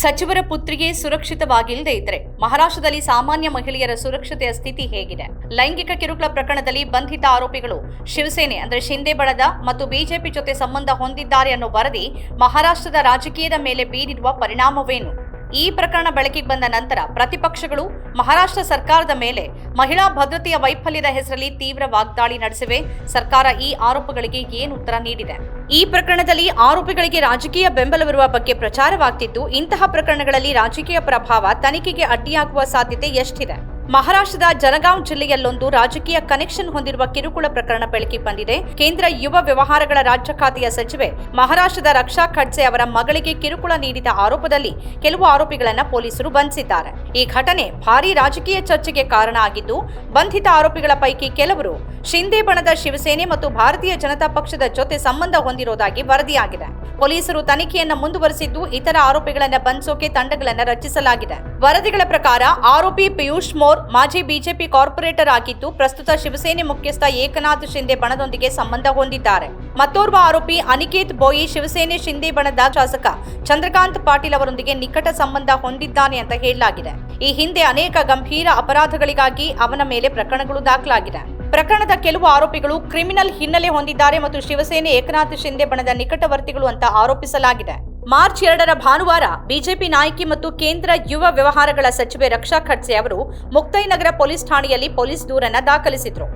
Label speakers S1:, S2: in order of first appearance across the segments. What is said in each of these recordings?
S1: ಸಚಿವರ ಪುತ್ರಿಗೆ ಸುರಕ್ಷಿತವಾಗಿಲ್ಲದೆ ಇದ್ರೆ ಮಹಾರಾಷ್ಟ್ರದಲ್ಲಿ ಸಾಮಾನ್ಯ ಮಹಿಳೆಯರ ಸುರಕ್ಷತೆಯ ಸ್ಥಿತಿ ಹೇಗಿದೆ? ಲೈಂಗಿಕ ಕಿರುಕುಳ ಪ್ರಕರಣದಲ್ಲಿ ಬಂಧಿತ ಆರೋಪಿಗಳು ಶಿವಸೇನೆ, ಅಂದ್ರೆ ಶಿಂದೆ ಬಳದ ಮತ್ತು ಬಿಜೆಪಿ ಜೊತೆ ಸಂಬಂಧ ಹೊಂದಿದ್ದಾರೆ ಅನ್ನೋ ವರದಿ ಮಹಾರಾಷ್ಟ್ರದ ರಾಜಕೀಯದ ಮೇಲೆ ಬೀರಿರುವ ಪರಿಣಾಮವೇನು? ಈ ಪ್ರಕರಣ ಬೆಳಕಿಗೆ ಬಂದ ನಂತರ ಪ್ರತಿಪಕ್ಷಗಳು ಮಹಾರಾಷ್ಟ್ರ ಸರ್ಕಾರದ ಮೇಲೆ ಮಹಿಳಾ ಭದ್ರತೆಯ ವೈಫಲ್ಯದ ಹೆಸರಲ್ಲಿ ತೀವ್ರ ವಾಗ್ದಾಳಿ ನಡೆಸಿವೆ. ಸರ್ಕಾರ ಈ ಆರೋಪಗಳಿಗೆ ಏನು ಉತ್ತರ ನೀಡಿದೆ? ಈ ಪ್ರಕರಣದಲ್ಲಿ ಆರೋಪಿಗಳಿಗೆ ರಾಜಕೀಯ ಬೆಂಬಲವಿರುವ ಬಗ್ಗೆ ಪ್ರಚಾರವಾಗ್ತಿದ್ದು, ಇಂತಹ ಪ್ರಕರಣಗಳಲ್ಲಿ ರಾಜಕೀಯ ಪ್ರಭಾವ ತನಿಖೆಗೆ ಅಡ್ಡಿಯಾಗುವ ಸಾಧ್ಯತೆ ಎಷ್ಟಿದೆ? ಮಹಾರಾಷ್ಟ್ರದ ಜಲಗಾಂವ್ ಜಿಲ್ಲೆಯಲ್ಲೊಂದು ರಾಜಕೀಯ ಕನೆಕ್ಷನ್ ಹೊಂದಿರುವ ಕಿರುಕುಳ ಪ್ರಕರಣ ಬೆಳಕಿಗೆ ಬಂದಿದೆ. ಕೇಂದ್ರ ಯುವ ವ್ಯವಹಾರಗಳ ರಾಜ್ಯ ಖಾತೆಯ ಸಚಿವೆ ಮಹಾರಾಷ್ಟ್ರದ ರಕ್ಷಾ ಖಡ್ಸೆ ಅವರ ಮಗಳಿಗೆ ಕಿರುಕುಳ ನೀಡಿದ ಆರೋಪದಲ್ಲಿ ಕೆಲವು ಆರೋಪಿಗಳನ್ನು ಪೊಲೀಸರು ಬಂಧಿಸಿದ್ದಾರೆ. ಈ ಘಟನೆ ಭಾರೀ ರಾಜಕೀಯ ಚರ್ಚೆಗೆ ಕಾರಣ ಆಗಿದ್ದು, ಬಂಧಿತ ಆರೋಪಿಗಳ ಪೈಕಿ ಕೆಲವರು ಶಿಂದೆ ಬಣದ ಶಿವಸೇನೆ ಮತ್ತು ಭಾರತೀಯ ಜನತಾ ಪಕ್ಷದ ಜೊತೆ ಸಂಬಂಧ ಹೊಂದಿರುವುದಾಗಿ ವರದಿಯಾಗಿದೆ. ಪೊಲೀಸರು ತನಿಖೆಯನ್ನು ಮುಂದುವರೆಸಿದ್ದು, ಇತರ ಆರೋಪಿಗಳನ್ನು ಬಂಧಿಸೋಕೆ ತಂಡಗಳನ್ನು ರಚಿಸಲಾಗಿದೆ. ವರದಿಗಳ ಪ್ರಕಾರ ಆರೋಪಿ ಪಿಯೂಷ್ ಮೋರ್ ಮಾಜಿ ಬಿಜೆಪಿ ಕಾರ್ಪೊರೇಟರ್ ಆಗಿದ್ದು, ಪ್ರಸ್ತುತ ಶಿವಸೇನೆ ಮುಖ್ಯಸ್ಥ ಏಕನಾಥ್ ಶಿಂದೆ ಬಣದೊಂದಿಗೆ ಸಂಬಂಧ ಹೊಂದಿದ್ದಾರೆ. ಮತ್ತೋರ್ವ ಆರೋಪಿ ಅನಿಕೇತ್ ಬೋಯಿ ಶಿವಸೇನೆ ಶಿಂದೆ ಬಣದ ಶಾಸಕ ಚಂದ್ರಕಾಂತ್ ಪಾಟೀಲ್ ಅವರೊಂದಿಗೆ ನಿಕಟ ಸಂಬಂಧ ಹೊಂದಿದ್ದಾನೆ ಅಂತ ಹೇಳಲಾಗಿದೆ. ಈ ಹಿಂದೆ ಅನೇಕ ಗಂಭೀರ ಅಪರಾಧಗಳಿಗಾಗಿ ಅವನ ಮೇಲೆ ಪ್ರಕರಣಗಳು ದಾಖಲಾಗಿದೆ. ಪ್ರಕರಣದ ಕೆಲವು ಆರೋಪಿಗಳು ಕ್ರಿಮಿನಲ್ ಹಿನ್ನೆಲೆ ಹೊಂದಿದ್ದಾರೆ ಮತ್ತು ಶಿವಸೇನೆ ಏಕನಾಥ್ ಶಿಂದೆ ಬಣದ ನಿಕಟವರ್ತಿಗಳು ಅಂತ ಆರೋಪಿಸಲಾಗಿದೆ. ಮಾರ್ಚ್ ಎರಡರ ಭಾನುವಾರ ಬಿಜೆಪಿ ನಾಯಕಿ ಮತ್ತು ಕೇಂದ್ರ ಯುವ ವ್ಯವಹಾರಗಳ ಸಚಿವೆ ರಕ್ಷಾ ಖಡ್ಸೆ ಅವರು ಮುಕ್ತೈನಗರ ಪೊಲೀಸ್ ಠಾಣೆಯಲ್ಲಿ ಪೊಲೀಸ್ ದೂರನ್ನ ದಾಖಲಿಸಿದ್ರು.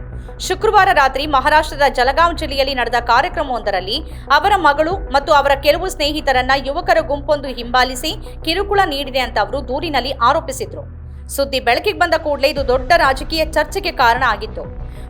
S1: ಶುಕ್ರವಾರ ರಾತ್ರಿ ಮಹಾರಾಷ್ಟ್ರದ ಜಲಗಾಂವ್ ಜಿಲ್ಲೆಯಲ್ಲಿ ನಡೆದ ಕಾರ್ಯಕ್ರಮವೊಂದರಲ್ಲಿ ಅವರ ಮಗಳು ಮತ್ತು ಅವರ ಕೆಲವು ಸ್ನೇಹಿತರನ್ನ ಯುವಕರ ಗುಂಪೊಂದು ಹಿಂಬಾಲಿಸಿ ಕಿರುಕುಳ ನೀಡಿದೆ ಅಂತ ಅವರು ದೂರಿನಲ್ಲಿ ಆರೋಪಿಸಿದ್ರು. ಸುದ್ದಿ ಬೆಳಕಿಗೆ ಬಂದ ಕೂಡಲೇ ಇದು ದೊಡ್ಡ ರಾಜಕೀಯ ಚರ್ಚೆಗೆ ಕಾರಣ ಆಗಿತ್ತು.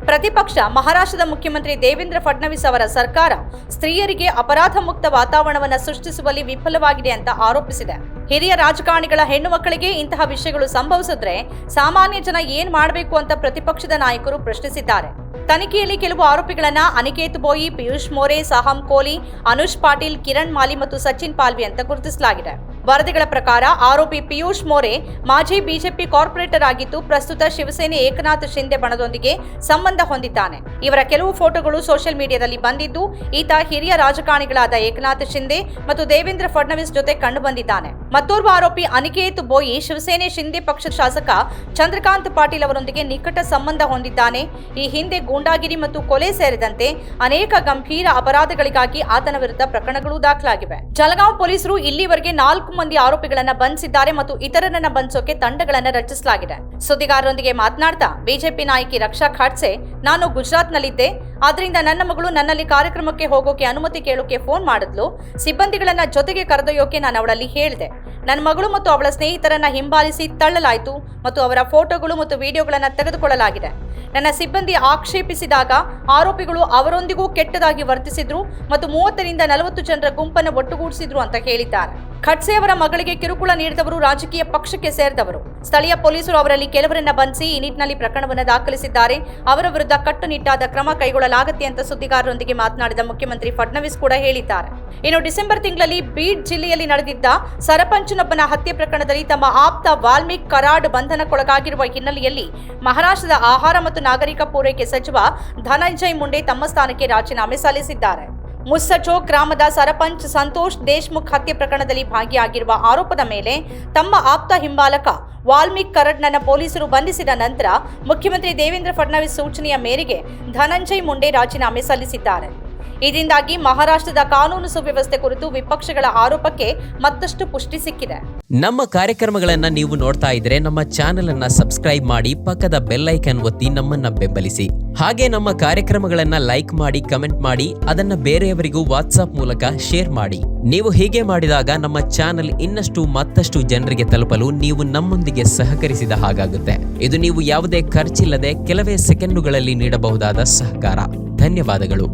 S1: ಪ್ರತಿಪಕ್ಷ ಮಹಾರಾಷ್ಟ್ರದ ಮುಖ್ಯಮಂತ್ರಿ ದೇವೇಂದ್ರ ಫಡ್ನವೀಸ್ ಅವರ ಸರ್ಕಾರ ಸ್ತ್ರೀಯರಿಗೆ ಅಪರಾಧ ಮುಕ್ತ ವಾತಾವರಣವನ್ನು ಸೃಷ್ಟಿಸುವಲ್ಲಿ ವಿಫಲವಾಗಿದೆ ಅಂತ ಆರೋಪಿಸಿದೆ. ಹಿರಿಯ ರಾಜಕಾರಣಿಗಳ ಹೆಣ್ಣು ಮಕ್ಕಳಿಗೆ ಇಂತಹ ವಿಷಯಗಳು ಸಂಭವಿಸಿದ್ರೆ ಸಾಮಾನ್ಯ ಜನ ಏನ್ ಮಾಡಬೇಕು ಅಂತ ಪ್ರತಿಪಕ್ಷದ ನಾಯಕರು ಪ್ರಶ್ನಿಸಿದ್ದಾರೆ. ತನಿಖೆಯಲ್ಲಿ ಕೆಲವು ಆರೋಪಿಗಳನ್ನ ಅನಿಕೇತ್ ಬೋಯಿ, ಪಿಯೂಷ್ ಮೋರೆ ಸಾಹಂ ಕೋಲಿ, ಅನುಷ್ ಪಾಟೀಲ್, ಕಿರಣ್ ಮಾಲಿ ಮತ್ತು ಸಚಿನ್ ಪಾಲ್ವಿ ಅಂತ ಗುರುತಿಸಲಾಗಿದೆ. ವರದಿಗಳ ಪ್ರಕಾರ ಆರೋಪಿ ಪಿಯೂಷ್ ಮೋರೆ ಮಾಜಿ ಬಿಜೆಪಿ ಕಾರ್ಪೊರೇಟರ್ ಆಗಿದ್ದು, ಪ್ರಸ್ತುತ ಶಿವಸೇನೆ ಏಕನಾಥ್ ಶಿಂದೆ ಬಣದೊಂದಿಗೆ ಸಂಬಂಧ ಹೊಂದಿದ್ದಾನೆ. ಇವರ ಕೆಲವು ಫೋಟೋಗಳು ಸೋಷಿಯಲ್ ಮೀಡಿಯಾದಲ್ಲಿ ಬಂದಿದ್ದು, ಈತ ಹಿರಿಯ ರಾಜಕಾರಣಿಗಳಾದ ಏಕನಾಥ್ ಶಿಂದೆ ಮತ್ತು ದೇವೇಂದ್ರ ಫಡ್ನವೀಸ್ ಜೊತೆ ಕಂಡುಬಂದಿದ್ದಾನೆ ಮತ್ತೋರ್ವ ಆರೋಪಿ ಅನಿಕೇತ್ ಬೋಯಿ ಶಿವಸೇನೆ ಶಿಂದೆ ಪಕ್ಷದ ಶಾಸಕ ಚಂದ್ರಕಾಂತ್ ಪಾಟೀಲ್ ಅವರೊಂದಿಗೆ ನಿಕಟ ಸಂಬಂಧ ಹೊಂದಿದ್ದಾನೆ. ಈ ಹಿಂದೆ ಗೂಂಡಾಗಿರಿ ಮತ್ತು ಕೊಲೆ ಸೇರಿದಂತೆ ಅನೇಕ ಗಂಭೀರ ಅಪರಾಧಗಳಿಗಾಗಿ ಆತನ ವಿರುದ್ಧ ಪ್ರಕರಣಗಳು ದಾಖಲಾಗಿವೆ. ಜಲಗಾಂವ್ ಪೊಲೀಸರು ಇಲ್ಲಿವರೆಗೆ ನಾಲ್ಕು ಮಂದಿ ಆರೋಪಿಗಳನ್ನ ಬಂಧಿಸಿದ್ದಾರೆ ಮತ್ತು ಇತರರನ್ನ ಬಂಧಿಸೋಕೆ ತಂಡಗಳನ್ನ ರಚಿಸಲಾಗಿದೆ. ಸುದ್ದಿಗಾರರೊಂದಿಗೆ ಮಾತನಾಡ್ತಾ ಬಿಜೆಪಿ ನಾಯಕಿ ರಕ್ಷಾ ಖಾಡ್ಸೆ, ನಾನು ಗುಜರಾತ್ನಲ್ಲಿದ್ದೆ. ಆದ್ರಿಂದ ನನ್ನ ಮಗಳು ನನ್ನಲ್ಲಿ ಕಾರ್ಯಕ್ರಮಕ್ಕೆ ಹೋಗೋಕೆ ಅನುಮತಿ ಕೇಳೋಕೆ ಫೋನ್ ಮಾಡಿದ್ಲು. ಸಿಬ್ಬಂದಿಗಳನ್ನ ಜೊತೆಗೆ ಕರೆದೊಯ್ಯೋಕೆ ನಾನು ಅವಳಲ್ಲಿ ಹೇಳಿದೆ. ನನ್ನ ಮಗಳು ಮತ್ತು ಅವಳ ಸ್ನೇಹಿತರನ್ನ ಹಿಂಬಾಲಿಸಿ ತಳ್ಳಲಾಯಿತು ಮತ್ತು ಅವರ ಫೋಟೋಗಳು ಮತ್ತು ವಿಡಿಯೋಗಳನ್ನು ತೆಗೆದುಕೊಳ್ಳಲಾಗಿದೆ. ನನ್ನ ಸಿಬ್ಬಂದಿ ಆಕ್ಷೇಪಿಸಿದಾಗ ಆರೋಪಿಗಳು ಅವರೊಂದಿಗೂ ಕೆಟ್ಟದಾಗಿ ವರ್ತಿಸಿದ್ರು ಮತ್ತು ಮೂವತ್ತರಿಂದ ನಲವತ್ತು ಜನರ ಗುಂಪನ್ನು ಒಟ್ಟುಗೂಡಿಸಿದ್ರು ಅಂತ ಹೇಳಿದ್ದಾರೆ. ಖಡ್ಸೆ ಅವರ ಮಗಳಿಗೆ ಕಿರುಕುಳ ನೀಡಿದವರು ರಾಜಕೀಯ ಪಕ್ಷಕ್ಕೆ ಸೇರಿದವರು. ಸ್ಥಳೀಯ ಪೊಲೀಸರು ಅವರಲ್ಲಿ ಕೆಲವರನ್ನ ಬಂಧಿಸಿ ಈ ನಿಟ್ಟಿನಲ್ಲಿ ಪ್ರಕರಣವನ್ನು ದಾಖಲಿಸಿದ್ದಾರೆ. ಅವರ ವಿರುದ್ಧ ಕಟ್ಟುನಿಟ್ಟಾದ ಕ್ರಮ ಕೈಗೊಳ್ಳಲಾಗುತ್ತೆ ಅಂತ ಸುದ್ದಿಗಾರರೊಂದಿಗೆ ಮಾತನಾಡಿದ ಮುಖ್ಯಮಂತ್ರಿ ಫಡ್ನವೀಸ್ ಕೂಡ ಹೇಳಿದ್ದಾರೆ. ಇನ್ನು ಡಿಸೆಂಬರ್ ತಿಂಗಳಲ್ಲಿ ಬೀಡ್ ಜಿಲ್ಲೆಯಲ್ಲಿ ನಡೆದಿದ್ದ ಸರಪಂಚನೊಬ್ಬನ ಹತ್ಯೆ ಪ್ರಕರಣದಲ್ಲಿ ತಮ್ಮ ಆಪ್ತ ವಾಲ್ಮೀಕ್ ಕರಾಡ್ ಬಂಧನಕ್ಕೊಳಗಾಗಿರುವ ಹಿನ್ನೆಲೆಯಲ್ಲಿ ಮಹಾರಾಷ್ಟ್ರದ ಆಹಾರ ಮತ್ತು ನಾಗರಿಕ ಪೂರೈಕೆ ಸಚಿವ ಧನಂಜಯ್ ಮುಂಡೆ ತಮ್ಮ ಸ್ಥಾನಕ್ಕೆ ರಾಜೀನಾಮೆ ಸಲ್ಲಿಸಿದ್ದಾರೆ. ಮುಸ್ಸಚೋ ಗ್ರಾಮದ ಸರಪಂಚ್ ಸಂತೋಷ್ ದೇಶ್ಮುಖ್ ಹತ್ಯೆ ಪ್ರಕರಣದಲ್ಲಿ ಭಾಗಿಯಾಗಿರುವ ಆರೋಪದ ಮೇಲೆ ತಮ್ಮ ಆಪ್ತ ಹಿಂಬಾಲಕ ವಾಲ್ಮೀಕ್ ಕರಡ್ನನ್ನ ಪೊಲೀಸರು ಬಂಧಿಸಿದ ನಂತರ ಮುಖ್ಯಮಂತ್ರಿ ದೇವೇಂದ್ರ ಫಡ್ನವೀಸ್ ಸೂಚನೆಯ ಮೇರೆಗೆ ಧನಂಜಯ್ ಮುಂಡೆ ರಾಜೀನಾಮೆ ಸಲ್ಲಿಸಿದ್ದಾರೆ. ಇದರಿಂದಾಗಿ ಮಹಾರಾಷ್ಟ್ರದ ಕಾನೂನು ಸುವ್ಯವಸ್ಥೆ ಕುರಿತು ವಿಪಕ್ಷಗಳ ಆರೋಪಕ್ಕೆ ಮತ್ತಷ್ಟು ಪುಷ್ಟಿ ಸಿಕ್ಕಿದೆ.
S2: ನಮ್ಮ ಕಾರ್ಯಕ್ರಮಗಳನ್ನ ನೀವು ನೋಡ್ತಾ ಇದ್ರೆ ನಮ್ಮ ಚಾನೆಲ್ ಅನ್ನ ಸಬ್ಸ್ಕ್ರೈಬ್ ಮಾಡಿ ಪಕ್ಕದ ಬೆಲ್ ಐಕನ್ ಒತ್ತಿ ನಮ್ಮನ್ನ ಬೆಂಬಲಿಸಿ. ಹಾಗೆ ನಮ್ಮ ಕಾರ್ಯಕ್ರಮಗಳನ್ನ ಲೈಕ್ ಮಾಡಿ, ಕಮೆಂಟ್ ಮಾಡಿ, ಅದನ್ನ ಬೇರೆಯವರಿಗೂ ವಾಟ್ಸ್ಆಪ್ ಮೂಲಕ ಶೇರ್ ಮಾಡಿ. ನೀವು ಹೀಗೆ ಮಾಡಿದಾಗ ನಮ್ಮ ಚಾನೆಲ್ ಇನ್ನಷ್ಟು ಮತ್ತಷ್ಟು ಜನರಿಗೆ ತಲುಪಲು ನೀವು ನಮ್ಮೊಂದಿಗೆ ಸಹಕರಿಸಿದ ಹಾಗಾಗುತ್ತೆ. ಇದು ನೀವು ಯಾವುದೇ ಖರ್ಚಿಲ್ಲದೆ ಕೆಲವೇ ಸೆಕೆಂಡುಗಳಲ್ಲಿ ನೀಡಬಹುದಾದ ಸಹಕಾರ. ಧನ್ಯವಾದಗಳು.